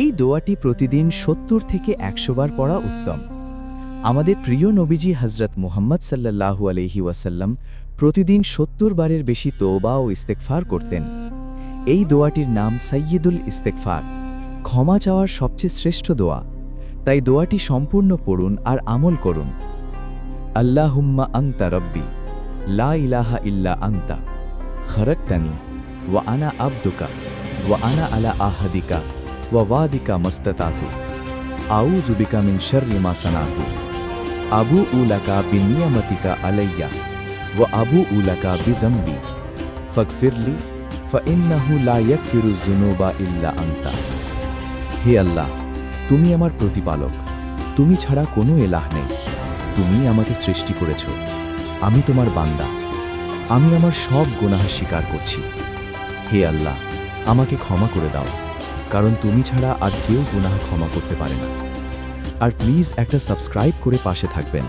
এই দোয়াটি প্রতিদিন সত্তর থেকে একশো বার পড়া উত্তম। আমাদের প্রিয় নবীজি হজরত মুহাম্মদ সাল্লাল্লাহু আলহি ওয়াসাল্লাম প্রতিদিন সত্তর বারের বেশি তোবা ও ইস্তেকফার করতেন। এই দোয়াটির নাম সাইয়্যিদুল ইস্তেকফার ক্ষমা চাওয়ার সবচেয়ে শ্রেষ্ঠ দোয়া। তাই দোয়াটি সম্পূর্ণ পড়ুন আর আমল করুন। আল্লাহুম্মা আংতা রব্বি, লা ইলাহা ইল্লা আংতা খরকতানি, ওয়া আনা আব্দুকা, ওয়া আনা আলা আহাদিকা। ওয়া ওয়াদিকা মস্ততাতু আউযু বিকা মিন শাররি মা সানাতু আবু উলাকা বিনিয়ামতিকা আলাইয়া ওয়া আবু উলাকা বিজম্বি ফাগফিরলি ফাইন্নাহু লা ইয়াগফিরু যুনুবা ইল্লা আনতা হে আল্লাহ, তুমি আমার প্রতিপালক। তুমি ছাড়া কোনো এলাহ নেই। তুমি আমাকে সৃষ্টি করেছ। আমি তোমার বান্দা। আমি আমার সব গুনাহ স্বীকার করছি। হে আল্লাহ, আমাকে ক্ষমা করে দাও। কারণ তুমি ছাড়া আর কেউ গুনাহ ক্ষমা করতে পারে না। আর প্লিজ একটা সাবস্ক্রাইব করে পাশে থাকবেন।